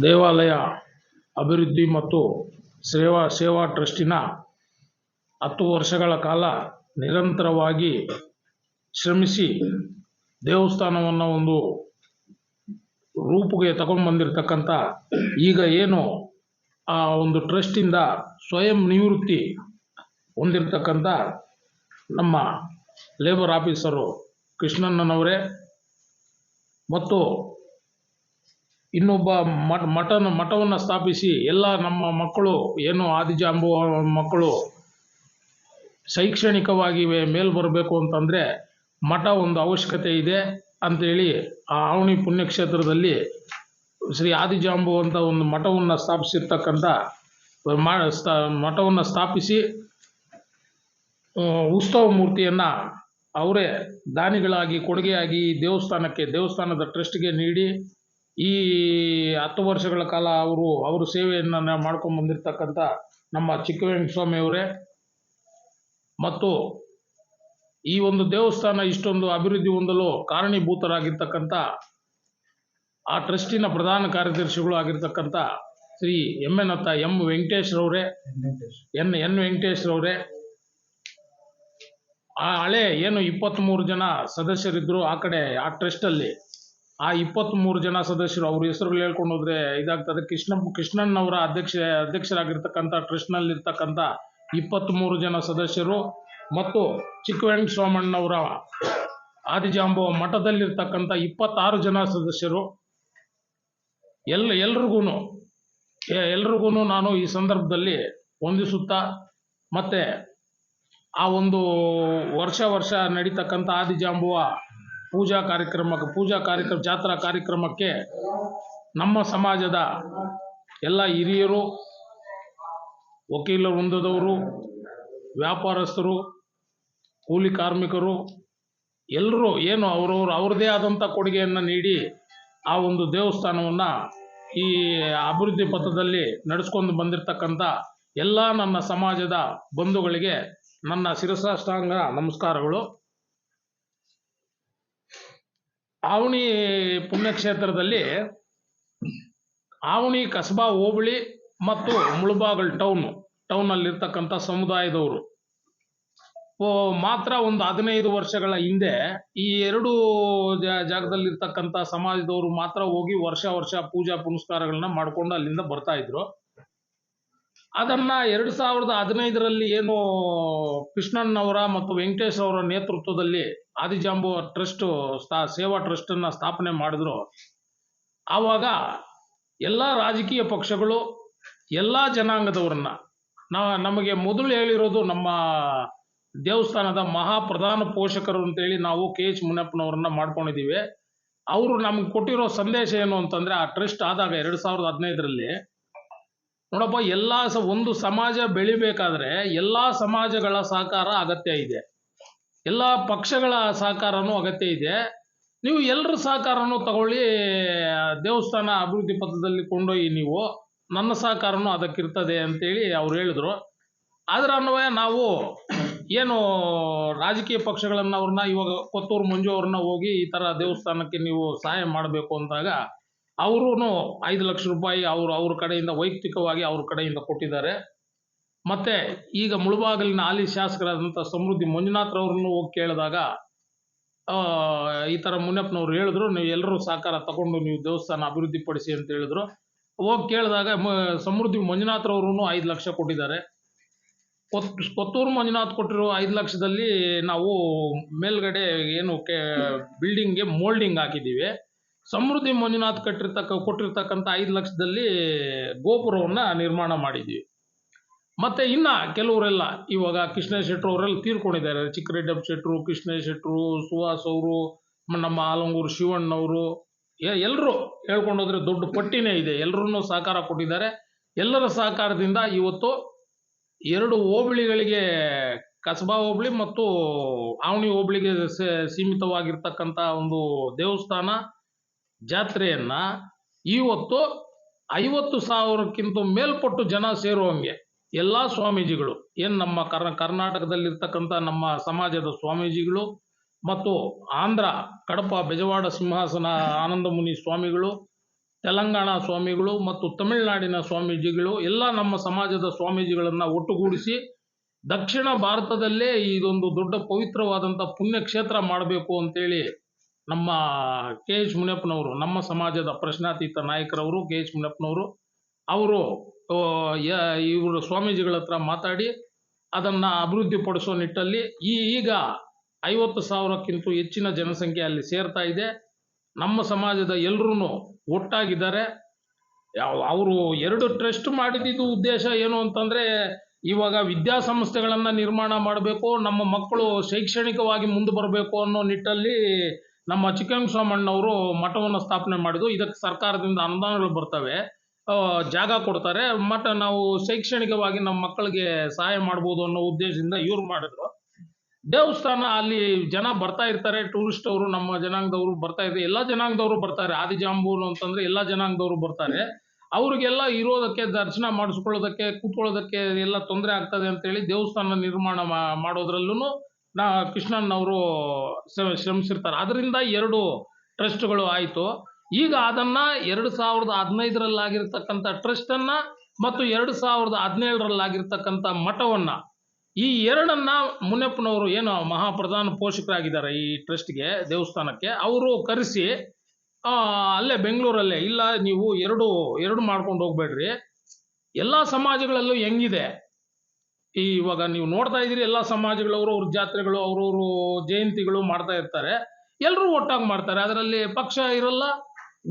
ದೇವಾಲಯ ಅಭಿವೃದ್ಧಿ ಮತ್ತು ಸೇವಾ ಸೇವಾ ಟ್ರಸ್ಟಿನ ಹತ್ತು ವರ್ಷಗಳ ಕಾಲ ನಿರಂತರವಾಗಿ ಶ್ರಮಿಸಿ ದೇವಸ್ಥಾನವನ್ನು ಒಂದು ರೂಪಿಗೆ ತಗೊಂಡ್ಬಂದಿರತಕ್ಕಂಥ ಈಗ ಏನು ಆ ಒಂದು ಟ್ರಸ್ಟಿಂದ ಸ್ವಯಂ ನಿವೃತ್ತಿ ಹೊಂದಿರತಕ್ಕಂಥ ನಮ್ಮ ಲೇಬರ್ ಆಫೀಸರು ಕೃಷ್ಣಣ್ಣನವರೇ ಮತ್ತು ಇನ್ನೊಬ್ಬ ಮಠ ಮಠವನ್ನು ಸ್ಥಾಪಿಸಿ ಎಲ್ಲ ನಮ್ಮ ಮಕ್ಕಳು, ಏನು ಆದಿಜಾಂಬು ಮಕ್ಕಳು ಶೈಕ್ಷಣಿಕವಾಗಿ ಮೇಲ್ ಬರಬೇಕು ಅಂತಂದರೆ ಮಠ ಒಂದು ಅವಶ್ಯಕತೆ ಇದೆ ಅಂತೇಳಿ ಆ ಆವಣಿ ಪುಣ್ಯಕ್ಷೇತ್ರದಲ್ಲಿ ಶ್ರೀ ಆದಿಜಾಂಬು ಅಂತ ಒಂದು ಮಠವನ್ನು ಸ್ಥಾಪಿಸಿರ್ತಕ್ಕಂಥ ಮಠವನ್ನು ಸ್ಥಾಪಿಸಿ ಉತ್ಸವ ಮೂರ್ತಿಯನ್ನು ಅವರೇ ದಾನಿಗಳಾಗಿ, ಕೊಡುಗೆಯಾಗಿ ದೇವಸ್ಥಾನಕ್ಕೆ, ದೇವಸ್ಥಾನದ ಟ್ರಸ್ಟ್ಗೆ ನೀಡಿ ಈ ಹತ್ತು ವರ್ಷಗಳ ಕಾಲ ಅವರು ಅವರು ಸೇವೆಯನ್ನು ಮಾಡ್ಕೊಂಡು ಬಂದಿರತಕ್ಕಂಥ ನಮ್ಮ ಚಿಕ್ಕವೆಂಕಟಸ್ವಾಮಿ ಅವರೇ. ಮತ್ತು ಈ ಒಂದು ದೇವಸ್ಥಾನ ಇಷ್ಟೊಂದು ಅಭಿವೃದ್ಧಿ ಹೊಂದಲು ಕಾರಣೀಭೂತರಾಗಿರ್ತಕ್ಕಂಥ, ಆ ಟ್ರಸ್ಟಿನ ಪ್ರಧಾನ ಕಾರ್ಯದರ್ಶಿಗಳು ಆಗಿರ್ತಕ್ಕಂಥ ಶ್ರೀ ಎಂ ಎನ್ ಅತ್ತ ಎಂ ವೆಂಕಟೇಶ್ರವರೇ ಎನ್ ಎನ್ ವೆಂಕಟೇಶ್ರವರೇ ಆ ಹಳೆ ಏನು ಇಪ್ಪತ್ತ್ಮೂರು ಜನ ಸದಸ್ಯರಿದ್ದರು ಆ ಕಡೆ, ಆ ಟ್ರಸ್ಟಲ್ಲಿ ಆ ಇಪ್ಪತ್ತ್ಮೂರು ಜನ ಸದಸ್ಯರು ಅವ್ರ ಹೆಸರುಗಳು ಹೇಳ್ಕೊಂಡು ಹೋದ್ರೆ ಇದಾಗ್ತದೆ. ಕೃಷ್ಣ ಕೃಷ್ಣಣ್ಣವರ ಅಧ್ಯಕ್ಷ, ಅಧ್ಯಕ್ಷರಾಗಿರ್ತಕ್ಕಂಥ ಟ್ರಸ್ಟ್ನಲ್ಲಿರ್ತಕ್ಕಂಥ ಇಪ್ಪತ್ತ್ಮೂರು ಜನ ಸದಸ್ಯರು ಮತ್ತು ಚಿಕ್ಕವೆಂಕಟಸ್ವಾಮಣ್ಣವರ ಆದಿಜಾಂಬುವ ಮಠದಲ್ಲಿರ್ತಕ್ಕಂಥ ಇಪ್ಪತ್ತಾರು ಜನ ಸದಸ್ಯರು. ಎಲ್ಲ ಎಲ್ರಿಗೂ ಎಲ್ರಿಗೂ ನಾನು ಈ ಸಂದರ್ಭದಲ್ಲಿ ವಂದಿಸುತ್ತಾ ಮತ್ತು ಆ ಒಂದು ವರ್ಷ ವರ್ಷ ನಡೀತಕ್ಕಂಥ ಆದಿಜಾಂಬುವ ಪೂಜಾ ಕಾರ್ಯಕ್ರಮಕ್ಕೆ, ಪೂಜಾ ಕಾರ್ಯಕ್ರಮ, ಜಾತ್ರಾ ಕಾರ್ಯಕ್ರಮಕ್ಕೆ ನಮ್ಮ ಸಮಾಜದ ಎಲ್ಲ ಹಿರಿಯರು, ವಕೀಲ ವೃಂದದವರು, ವ್ಯಾಪಾರಸ್ಥರು, ಕೂಲಿ ಕಾರ್ಮಿಕರು, ಎಲ್ಲರೂ ಏನು ಅವರವರು ಅವ್ರದ್ದೇ ಆದಂಥ ಕೊಡುಗೆಯನ್ನು ನೀಡಿ ಆ ಒಂದು ದೇವಸ್ಥಾನವನ್ನು ಈ ಅಭಿವೃದ್ಧಿ ಪಥದಲ್ಲಿ ನಡೆಸ್ಕೊಂಡು ಬಂದಿರತಕ್ಕಂಥ ಎಲ್ಲ ನನ್ನ ಸಮಾಜದ ಬಂಧುಗಳಿಗೆ ನನ್ನ ಶಿರಸಾಷ್ಟಾಂಗ ನಮಸ್ಕಾರಗಳು. ಆವಣಿ ಪುಣ್ಯಕ್ಷೇತ್ರದಲ್ಲಿ ಆವಣಿ, ಕಸಬಾ, ಹೋಬಳಿ ಮತ್ತು ಮುಳುಬಾಗಲ್ ಟೌನ್ ಟೌನಲ್ಲಿರ್ತಕ್ಕಂಥ ಸಮುದಾಯದವರು. ಮಾತ್ರ ಒಂದು ಹದಿನೈದು ವರ್ಷಗಳ ಹಿಂದೆ ಈ ಎರಡು ಜಾಗದಲ್ಲಿರ್ತಕ್ಕಂಥ ಸಮಾಜದವರು ಮಾತ್ರ ಹೋಗಿ ವರ್ಷ ವರ್ಷ ಪೂಜಾ ಪುನಸ್ಕಾರಗಳನ್ನ ಮಾಡ್ಕೊಂಡು ಅಲ್ಲಿಂದ ಬರ್ತಾ ಇದ್ರು. ಅದನ್ನ ಎರಡು ಸಾವಿರದ ಹದಿನೈದರಲ್ಲಿ ಏನು ಕೃಷ್ಣಣ್ಣವರ ಮತ್ತು ವೆಂಕಟೇಶ್ ಅವರ ನೇತೃತ್ವದಲ್ಲಿ ಆದಿಜಾಂಬು ಟ್ರಸ್ಟ್ ಸ್ಥಾ ಸೇವಾ ಟ್ರಸ್ಟ್ ಅನ್ನ ಸ್ಥಾಪನೆ ಮಾಡಿದ್ರು. ಆವಾಗ ಎಲ್ಲ ರಾಜಕೀಯ ಪಕ್ಷಗಳು, ಎಲ್ಲ ಜನಾಂಗದವರನ್ನ ನಮಗೆ ಮೊದಲು ಹೇಳಿರೋದು ನಮ್ಮ ದೇವಸ್ಥಾನದ ಮಹಾ ಪ್ರಧಾನ ಪೋಷಕರು ಅಂತೇಳಿ ನಾವು ಕೆ ಎಚ್ ಮುನಿಯಪ್ಪನವ್ರನ್ನ ಮಾಡ್ಕೊಂಡಿದ್ದೀವಿ. ಅವರು ನಮ್ಗೆ ಕೊಟ್ಟಿರೋ ಸಂದೇಶ ಏನು ಅಂತಂದ್ರೆ ಆ ಟ್ರಸ್ಟ್ ಆದಾಗ ಎರಡು ಸಾವಿರದ ಹದಿನೈದರಲ್ಲಿ ನೋಡಪ್ಪ, ಎಲ್ಲ ಸ, ಒಂದು ಸಮಾಜ ಬೆಳಿಬೇಕಾದ್ರೆ ಎಲ್ಲ ಸಮಾಜಗಳ ಸಹಕಾರ ಅಗತ್ಯ ಇದೆ. ಎಲ್ಲ ಪಕ್ಷಗಳ ಸಹಕಾರನೂ ಅಗತ್ಯ ಇದೆ. ನೀವು ಎಲ್ಲರ ಸಹಕಾರನೂ ತಗೊಳ್ಳಿ, ದೇವಸ್ಥಾನ ಅಭಿವೃದ್ಧಿ ಪಥದಲ್ಲಿ ಕೊಂಡೊಯ್ಯಿ ನೀವು, ನನ್ನ ಸಹಕಾರನೂ ಅದಕ್ಕಿರ್ತದೆ ಅಂತೇಳಿ ಅವ್ರು ಹೇಳಿದ್ರು. ಅದರ ಅನ್ವಯ ನಾವು ಏನು ರಾಜಕೀಯ ಪಕ್ಷಗಳನ್ನು ಅವ್ರನ್ನ ಇವಾಗ ಕೊತ್ತೂರು ಮಂಜು ಅವ್ರನ್ನ ಹೋಗಿ ಈ ಥರ ದೇವಸ್ಥಾನಕ್ಕೆ ನೀವು ಸಹಾಯ ಮಾಡಬೇಕು ಅಂದಾಗ ಅವರು ಐದು ಲಕ್ಷ ರೂಪಾಯಿ ಅವರು ಅವ್ರ ಕಡೆಯಿಂದ ವೈಯಕ್ತಿಕವಾಗಿ ಅವ್ರ ಕಡೆಯಿಂದ ಕೊಟ್ಟಿದ್ದಾರೆ. ಮತ್ತೆ ಈಗ ಮುಳುಬಾಗಿಲಿನ ಹಾಲಿ ಶಾಸಕರಾದಂಥ ಸಮೃದ್ಧಿ ಮಂಜುನಾಥ್ರವ್ರನ್ನು ಹೋಗಿ ಕೇಳಿದಾಗ ಈ ಥರ ಮುನಿಯಪ್ಪನವ್ರು ಹೇಳಿದ್ರು, ನೀವು ಎಲ್ಲರೂ ಸಹಕಾರ ತಗೊಂಡು ನೀವು ದೇವಸ್ಥಾನ ಅಭಿವೃದ್ಧಿ ಪಡಿಸಿ ಅಂತ ಹೇಳಿದ್ರು. ಹೋಗಿ ಕೇಳಿದಾಗ ಮ- ಸಮೃದ್ಧಿ ಮಂಜುನಾಥ್ರವ್ರೂ ಐದು ಲಕ್ಷ ಕೊಟ್ಟಿದ್ದಾರೆ. ಕೊತ್, ಕೊತ್ತೂರು ಮಂಜುನಾಥ್ ಕೊಟ್ಟಿರೋ ಐದು ಲಕ್ಷದಲ್ಲಿ ನಾವು ಮೇಲ್ಗಡೆ ಏನು ಕೆ ಬಿಲ್ಡಿಂಗ್ಗೆ ಮೋಲ್ಡಿಂಗ್ ಹಾಕಿದ್ದೀವಿ. ಸಮೃದ್ಧಿ ಮಂಜುನಾಥ್ ಕಟ್ಟಿರ್ತಕ್ಕ, ಕೊಟ್ಟಿರ್ತಕ್ಕಂಥ ಐದು ಲಕ್ಷದಲ್ಲಿ ಗೋಪುರವನ್ನು ನಿರ್ಮಾಣ ಮಾಡಿದ್ವಿ. ಮತ್ತೆ ಇನ್ನ ಕೆಲವರೆಲ್ಲ ಇವಾಗ ಕೃಷ್ಣ ಶೆಟ್ರು ಅವರೆಲ್ಲ ತೀರ್ಕೊಂಡಿದ್ದಾರೆ. ಚಿಕ್ಕರೆಡ್ಡಪ್ಪ ಶೆಟ್ರು ಕೃಷ್ಣ ಶೆಟ್ರು ಸುಹಾಸ್ ಅವರು, ನಮ್ಮ ಆಲಂಗೂರು ಶಿವಣ್ಣವರು ಎಲ್ಲರೂ ಹೇಳ್ಕೊಂಡೋದ್ರೆ ದೊಡ್ಡ ಪಟ್ಟಿನೇ ಇದೆ. ಎಲ್ಲರೂ ಸಹಕಾರ ಕೊಟ್ಟಿದ್ದಾರೆ. ಎಲ್ಲರ ಸಹಕಾರದಿಂದ ಇವತ್ತು ಎರಡು ಹೋಬಳಿಗಳಿಗೆ, ಕಸಬಾ ಹೋಬಳಿ ಮತ್ತು ಆವಣಿ ಹೋಬಳಿಗೆ ಸೀಮಿತವಾಗಿರ್ತಕ್ಕಂಥ ಒಂದು ದೇವಸ್ಥಾನ ಜಾತ್ರೆಯನ್ನ ಇವತ್ತು ಐವತ್ತು ಸಾವಿರಕ್ಕಿಂತ ಮೇಲ್ಪಟ್ಟು ಜನ ಸೇರುವಂಗೆ ಎಲ್ಲ ಸ್ವಾಮೀಜಿಗಳು, ಏನು ನಮ್ಮ ಕರ್ ಕರ್ನಾಟಕದಲ್ಲಿರ್ತಕ್ಕಂಥ ನಮ್ಮ ಸಮಾಜದ ಸ್ವಾಮೀಜಿಗಳು ಮತ್ತು ಆಂಧ್ರ ಕಡಪ ಬೆಜವಾಡ ಸಿಂಹಾಸನ ಆನಂದಮುನಿ ಸ್ವಾಮಿಗಳು, ತೆಲಂಗಾಣ ಸ್ವಾಮಿಗಳು ಮತ್ತು ತಮಿಳುನಾಡಿನ ಸ್ವಾಮೀಜಿಗಳು, ಎಲ್ಲ ನಮ್ಮ ಸಮಾಜದ ಸ್ವಾಮೀಜಿಗಳನ್ನು ಒಟ್ಟುಗೂಡಿಸಿ ದಕ್ಷಿಣ ಭಾರತದಲ್ಲೇ ಇದೊಂದು ದೊಡ್ಡ ಪವಿತ್ರವಾದಂಥ ಪುಣ್ಯಕ್ಷೇತ್ರ ಮಾಡಬೇಕು ಅಂತೇಳಿ ನಮ್ಮ ಕೆ ಎಚ್ ಮುನಿಯಪ್ಪನವರು, ನಮ್ಮ ಸಮಾಜದ ಪ್ರಶ್ನಾತೀತ ನಾಯಕರವರು, ಕೆ ಎಚ್ ಮುನಿಯಪ್ಪನವರು, ಅವರು ಇವರು ಸ್ವಾಮೀಜಿಗಳ ಹತ್ರ ಮಾತಾಡಿ ಅದನ್ನು ಅಭಿವೃದ್ಧಿಪಡಿಸೋ ನಿಟ್ಟಲ್ಲಿ ಈಗ ಐವತ್ತು ಸಾವಿರಕ್ಕಿಂತ ಹೆಚ್ಚಿನ ಜನಸಂಖ್ಯೆ ಅಲ್ಲಿ ಸೇರ್ತಾ ಇದೆ. ನಮ್ಮ ಸಮಾಜದ ಎಲ್ಲರೂ ಒಟ್ಟಾಗಿದ್ದಾರೆ. ಅವರು ಎರಡು ಟ್ರಸ್ಟ್ ಮಾಡಿದ್ದು ಉದ್ದೇಶ ಏನು ಅಂತಂದರೆ ಇವಾಗ ವಿದ್ಯಾಸಂಸ್ಥೆಗಳನ್ನು ನಿರ್ಮಾಣ ಮಾಡಬೇಕು, ನಮ್ಮ ಮಕ್ಕಳು ಶೈಕ್ಷಣಿಕವಾಗಿ ಮುಂದೆ ಬರಬೇಕು ಅನ್ನೋ ನಿಟ್ಟಲ್ಲಿ ನಮ್ಮ ಚಿಕ್ಕಂಗಸ್ವಾಮಣ್ಣವರು ಮಠವನ್ನು ಸ್ಥಾಪನೆ ಮಾಡಿದ್ದು. ಇದಕ್ಕೆ ಸರ್ಕಾರದಿಂದ ಅನುದಾನಗಳು ಬರ್ತವೆ. ಜಾಗ ಕೊಡ್ತಾರೆ. ಮಠ ನಾವು ಶೈಕ್ಷಣಿಕವಾಗಿ ನಮ್ಮ ಮಕ್ಕಳಿಗೆ ಸಹಾಯ ಮಾಡ್ಬೋದು ಅನ್ನೋ ಉದ್ದೇಶದಿಂದ ಇವ್ರು ಮಾಡಿದ್ರು. ದೇವಸ್ಥಾನ ಅಲ್ಲಿ ಜನ ಬರ್ತಾ ಇರ್ತಾರೆ. ಟೂರಿಸ್ಟ್ ಅವರು, ನಮ್ಮ ಜನಾಂಗದವರು ಬರ್ತಾ ಇದ್ದಾರೆ ಎಲ್ಲ ಜನಾಂಗದವರು ಬರ್ತಾರೆ. ಆದಿಜಾಂಬೂರು ಅಂತಂದ್ರೆ ಎಲ್ಲ ಜನಾಂಗದವರು ಬರ್ತಾರೆ. ಅವ್ರಿಗೆಲ್ಲ ಇರೋದಕ್ಕೆ, ದರ್ಶನ ಮಾಡಿಸ್ಕೊಳ್ಳೋದಕ್ಕೆ, ಕೂತ್ಕೊಳ್ಳೋದಕ್ಕೆ ಎಲ್ಲ ತೊಂದರೆ ಆಗ್ತದೆ ಅಂತೇಳಿ ದೇವಸ್ಥಾನ ನಿರ್ಮಾಣ ಮಾಡೋದ್ರಲ್ಲೂ ನಾ ಕೃಷ್ಣಣ್ಣವರು ಅವರು ಶ್ರಮಿಸಿರ್ತಾರೆ. ಅದರಿಂದ ಎರಡು ಟ್ರಸ್ಟ್ಗಳು ಆಯಿತು. ಈಗ ಅದನ್ನ ಎರಡು ಸಾವಿರದ ಹದಿನೈದರಲ್ಲಾಗಿರ್ತಕ್ಕಂಥ ಟ್ರಸ್ಟನ್ನು ಮತ್ತು ಎರಡು ಸಾವಿರದ ಹದಿನೇಳರಲ್ಲಾಗಿರ್ತಕ್ಕಂಥ ಮಠವನ್ನು ಈ ಎರಡನ್ನ ಮುನಿಯಪ್ಪನವರು ಏನು ಮಹಾಪ್ರಧಾನ ಪೋಷಕರಾಗಿದ್ದಾರೆ ಈ ಟ್ರಸ್ಟ್ಗೆ ದೇವಸ್ಥಾನಕ್ಕೆ, ಅವರು ಕರೆಸಿ ಅಲ್ಲೇ ಬೆಂಗಳೂರಲ್ಲೇ, ಇಲ್ಲ ನೀವು ಎರಡು ಎರಡು ಮಾಡ್ಕೊಂಡು ಹೋಗ್ಬೇಡ್ರಿ. ಎಲ್ಲ ಸಮಾಜಗಳಲ್ಲೂ ಹೆಂಗಿದೆ? ಈ ಇವಾಗ ನೀವು ನೋಡ್ತಾ ಇದ್ದೀರಿ, ಎಲ್ಲ ಸಮಾಜಗಳವರು ಅವ್ರ ಜಾತ್ರೆಗಳು ಅವ್ರವ್ರು ಜಯಂತಿಗಳು ಮಾಡ್ತಾ ಇರ್ತಾರೆ. ಎಲ್ಲರೂ ಒಟ್ಟಾಗಿ ಮಾಡ್ತಾರೆ. ಅದರಲ್ಲಿ ಪಕ್ಷ ಇರಲ್ಲ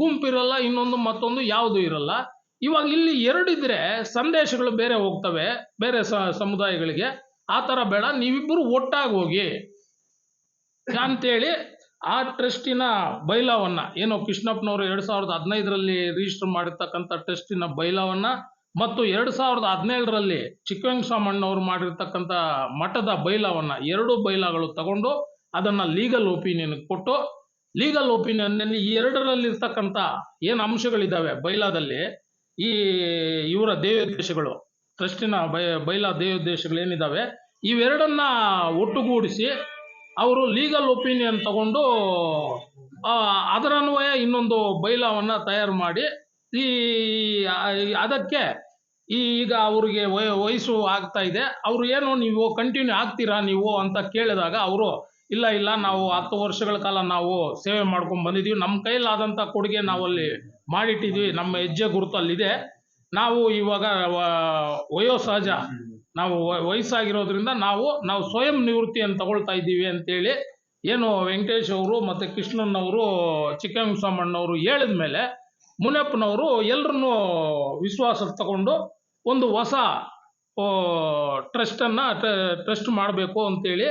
ಗುಂಪಿರಲ್ಲ ಇನ್ನೊಂದು ಮತ್ತೊಂದು ಯಾವುದು ಇರಲ್ಲ. ಇವಾಗ ಇಲ್ಲಿ ಎರಡಿದ್ರೆ ಸಂದೇಶಗಳು ಬೇರೆ ಹೋಗ್ತವೆ, ಬೇರೆ ಸಮುದಾಯಗಳಿಗೆ. ಆ ಥರ ಬೇಡ, ನೀವಿಬ್ಬರು ಒಟ್ಟಾಗಿ ಹೋಗಿ. ಅಂತೇಳಿ ಆ ಟ್ರಸ್ಟಿನ ಬೈಲಾವನ್ನ ಏನೋ ಕೃಷ್ಣಪ್ಪನವರು ಎರಡ್ ಸಾವಿರದ ಹದಿನೈದರಲ್ಲಿ ರಿಜಿಸ್ಟರ್ ಮಾಡಿರ್ತಕ್ಕಂಥ ಟ್ರಸ್ಟಿನ ಬೈಲಾವನ್ನ ಮತ್ತು ಎರಡು ಸಾವಿರದ ಹದಿನೇಳರಲ್ಲಿ ಚಿಕ್ಕವೆಂಕಸ್ವಾಮಣ್ಣವರು ಮಾಡಿರ್ತಕ್ಕಂಥ ಮಠದ ಬೈಲವನ್ನು ಎರಡು ಬೈಲಾಗಳು ತಗೊಂಡು ಅದನ್ನ ಲೀಗಲ್ ಒಪಿನಿಯನ್ ಕೊಟ್ಟು ಲೀಗಲ್ ಒಪಿನಿಯನ್ನಲ್ಲಿ ಈ ಎರಡರಲ್ಲಿರ್ತಕ್ಕಂಥ ಏನು ಅಂಶಗಳಿದ್ದಾವೆ ಬೈಲಾದಲ್ಲಿ, ಈ ಇವರ ದೇವೋದ್ದೇಶಗಳು ಟ್ರಸ್ಟಿನ ಬೈ, ಬೈಲಾ ದೇವೋದ್ದೇಶಗಳು ಏನಿದ್ದಾವೆ ಇವೆರಡನ್ನ ಒಟ್ಟುಗೂಡಿಸಿ ಅವರು ಲೀಗಲ್ ಒಪಿನಿಯನ್ ತಗೊಂಡು ಅದರನ್ವಯ ಇನ್ನೊಂದು ಬೈಲಾವನ್ನು ತಯಾರು ಮಾಡಿ, ಈ ಅದಕ್ಕೆ ಈಗ ಅವ್ರಿಗೆ ವಯ- ವಯಸ್ಸು ಆಗ್ತಾ ಇದೆ. ಅವರು ಏನು, ನೀವು ಕಂಟಿನ್ಯೂ ಆಗ್ತೀರಾ ನೀವು ಅಂತ ಕೇಳಿದಾಗ ಅವರು, ಇಲ್ಲ ಇಲ್ಲ, ನಾವು ಹತ್ತು ವರ್ಷಗಳ ಕಾಲ ನಾವು ಸೇವೆ ಮಾಡ್ಕೊಂಡು ಬಂದಿದ್ದೀವಿ ನಮ್ಮ ಕೈಲಾದಂಥ ಕೊಡುಗೆ ನಾವಲ್ಲಿ ಮಾಡಿಟ್ಟಿದ್ವಿ. ನಮ್ಮ ಹೆಜ್ಜೆ ಗುರುತು ಅಲ್ಲಿದೆ ನಾವು ಇವಾಗ ವಯೋಸಹಜ ನಾವು ವಯಸ್ಸಾಗಿರೋದ್ರಿಂದ ನಾವು ನಾವು ಸ್ವಯಂ ನಿವೃತ್ತಿಯನ್ನು ತಗೊಳ್ತಾ ಇದ್ದೀವಿ ಅಂತೇಳಿ ಏನು ವೆಂಕಟೇಶ್ ಅವರು ಮತ್ತು ಕೃಷ್ಣಣ್ಣವರು ಚಿಕ್ಕಂಗಸ್ವಾಮಣ್ಣವರು ಹೇಳಿದ ಮೇಲೆ ಮುನಿಯಪ್ಪನವರು ಎಲ್ಲರನ್ನೂ ವಿಶ್ವಾಸಕ್ಕೆ ತಗೊಂಡು ಒಂದು ಹೊಸ ಟ್ರಸ್ಟನ್ನು ಟ್ರಸ್ಟ್ ಮಾಡಬೇಕು ಅಂತೇಳಿ.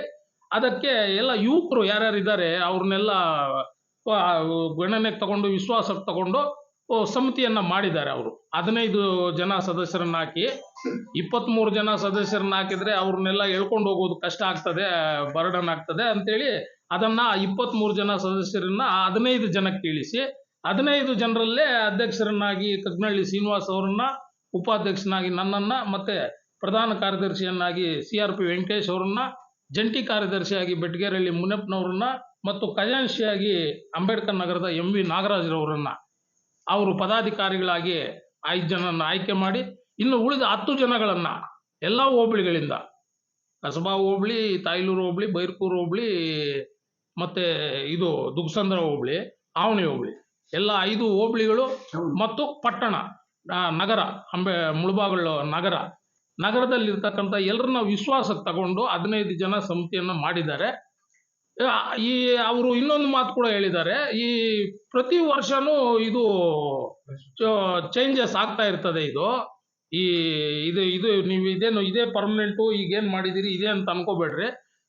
ಅದಕ್ಕೆ ಎಲ್ಲ ಯುವಕರು ಯಾರ್ಯಾರು ಇದ್ದಾರೆ ಅವ್ರನ್ನೆಲ್ಲ ಗಣನೆಗೆ ತಗೊಂಡು ವಿಶ್ವಾಸಕ್ಕೆ ತಗೊಂಡು ಸಮಿತಿಯನ್ನು ಸಮಿತಿಯನ್ನ ಮಾಡಿದ್ದಾರೆ ಅವರು. ಹದಿನೈದು ಜನ ಸದಸ್ಯರನ್ನ ಹಾಕಿ ಇಪ್ಪತ್ತ್ಮೂರು ಜನ ಸದಸ್ಯರನ್ನ ಹಾಕಿದ್ರೆ ಅವ್ರನ್ನೆಲ್ಲ ಎಳ್ಕೊಂಡು ಹೋಗೋದು ಕಷ್ಟ ಆಗ್ತದೆ, ಬರ್ಡನ್ ಆಗ್ತದೆ ಅಂತೇಳಿ ಅದನ್ನ ಇಪ್ಪತ್ತ್ಮೂರು ಜನ ಸದಸ್ಯರನ್ನ ಹದಿನೈದು ಜನಕ್ಕೆ ತಿಳಿಸಿ, ಹದಿನೈದು ಜನರಲ್ಲೇ ಅಧ್ಯಕ್ಷರನ್ನಾಗಿ ಕಗ್ನಳ್ಳಿ ಶ್ರೀನಿವಾಸ್ ಅವರನ್ನ ಉಪಾಧ್ಯಕ್ಷನಾಗಿ ನನ್ನನ್ನ ಮತ್ತೆ ಪ್ರಧಾನ ಕಾರ್ಯದರ್ಶಿಯನ್ನಾಗಿ ಸಿ ಆರ್ ಪಿ ವೆಂಕಟೇಶ್ ಅವರನ್ನ ಜಂಟಿ ಕಾರ್ಯದರ್ಶಿಯಾಗಿ ಬೆಟ್ಗೇರಳ್ಳಿ ಮುನಿಯಪ್ಪನವ್ರನ್ನ ಮತ್ತು ಖಜಾಂಶಿಯಾಗಿ ಅಂಬೇಡ್ಕರ್ ನಗರದ ಎಂ ವಿ ನಾಗರಾಜ್ರವರನ್ನು ಅವರು ಪದಾಧಿಕಾರಿಗಳಾಗಿ ಐದು ಜನನ ಆಯ್ಕೆ ಮಾಡಿ ಇನ್ನು ಉಳಿದ ಹತ್ತು ಜನಗಳನ್ನ ಎಲ್ಲ ಹೋಬಳಿಗಳಿಂದ. ಕಸಬಾ ಹೋಬಳಿ ತಾಯ್ಲೂರು ಹೋಬಳಿ ಬೈರ್ಪೂರು ಹೋಬಳಿ ಮತ್ತೆ ಇದು ದುಗ್ಸಂದ್ರ ಹೋಬಳಿ ಆವಣಿ ಹೋಬಳಿ. ಎಲ್ಲ ಐದು ಹೋಬಳಿಗಳು ಮತ್ತು ಪಟ್ಟಣ. ನಗರ, ಅಂಬೆ, ಮುಳುಬಾಗಿಲು ನಗರ, ನಗರದಲ್ಲಿರ್ತಕ್ಕಂಥ ಎಲ್ಲರನ್ನ ವಿಶ್ವಾಸಕ್ಕೆ ತಗೊಂಡು ಹದಿನೈದು ಜನ ಸಮಿತಿಯನ್ನು ಮಾಡಿದ್ದಾರೆ. ಈ ಅವರು ಇನ್ನೊಂದು ಮಾತು ಕೂಡ ಹೇಳಿದ್ದಾರೆ. ಈ ಪ್ರತಿ ವರ್ಷನೂ ಇದು ಚೇಂಜಸ್ ಆಗ್ತಾ ಇರ್ತದೆ ಇದು. ಈ, ಇದು ಇದು ನೀವು ಇದೇನು, ಇದೇ ಪರ್ಮನೆಂಟು ಈಗೇನು ಮಾಡಿದ್ದೀರಿ, ಇದೇ ಅಂತ ಅನ್ಕೋಬೇಡ್ರಿ.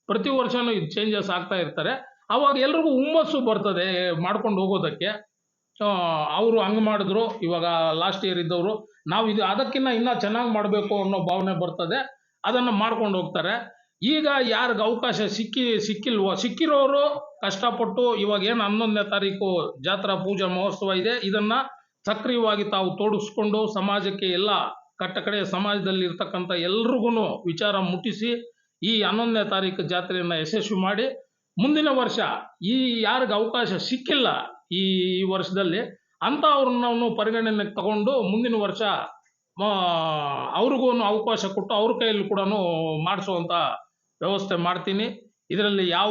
ಪ್ರತಿ ವರ್ಷನೂ ಇದು ಚೇಂಜಸ್ ಆಗ್ತಾ ಇರ್ತಾರೆ ಅವಾಗ ಎಲ್ರಿಗೂ ಹುಮ್ಮಸ್ಸು ಬರ್ತದೆ, ಮಾಡ್ಕೊಂಡು ಹೋಗೋದಕ್ಕೆ. ಅವರು ಹಂಗೆ ಮಾಡಿದ್ರು, ಇವಾಗ ಲಾಸ್ಟ್ ಇಯರ್ ಇದ್ದವರು. ನಾವು ಇದು ಅದಕ್ಕಿಂತ ಇನ್ನೂ ಚೆನ್ನಾಗಿ ಮಾಡಬೇಕು ಅನ್ನೋ ಭಾವನೆ ಬರ್ತದೆ. ಅದನ್ನು ಮಾಡ್ಕೊಂಡು ಹೋಗ್ತಾರೆ. ಈಗ ಯಾರಿಗೆ ಅವಕಾಶ ಸಿಕ್ಕಿ, ಸಿಕ್ಕಿಲ್ವೋ, ಸಿಕ್ಕಿರೋರು ಕಷ್ಟಪಟ್ಟು ಇವಾಗ ಏನು ಹನ್ನೊಂದನೇ ತಾರೀಕು ಜಾತ್ರಾ ಪೂಜಾ ಮಹೋತ್ಸವ ಇದೆ, ಇದನ್ನ ಸಕ್ರಿಯವಾಗಿ ತಾವು ತೋಡಿಸ್ಕೊಂಡು ಸಮಾಜಕ್ಕೆ ಎಲ್ಲ ಕಟ್ಟ ಕಡೆ ಸಮಾಜದಲ್ಲಿ ಇರ್ತಕ್ಕಂಥ ಎಲ್ರಿಗೂ ವಿಚಾರ ಮುಟ್ಟಿಸಿ ಈ ಹನ್ನೊಂದನೇ ತಾರೀಕು ಜಾತ್ರೆಯನ್ನು ಯಶಸ್ವಿ ಮಾಡಿ ಮುಂದಿನ ವರ್ಷ ಈ ಯಾರಿಗೆ ಅವಕಾಶ ಸಿಕ್ಕಿಲ್ಲ ಈ ವರ್ಷದಲ್ಲಿ ಅಂತ ಅವ್ರನ್ನ ಪರಿಗಣನೆಗೆ ತಗೊಂಡು ಮುಂದಿನ ವರ್ಷ ಅವ್ರಿಗೂ ಅವಕಾಶ ಕೊಟ್ಟು ಅವ್ರ ಕೈಯಲ್ಲಿ ಕೂಡ ಮಾಡಿಸುವಂಥ ವ್ಯವಸ್ಥೆ ಮಾಡ್ತೀನಿ. ಇದರಲ್ಲಿ ಯಾವ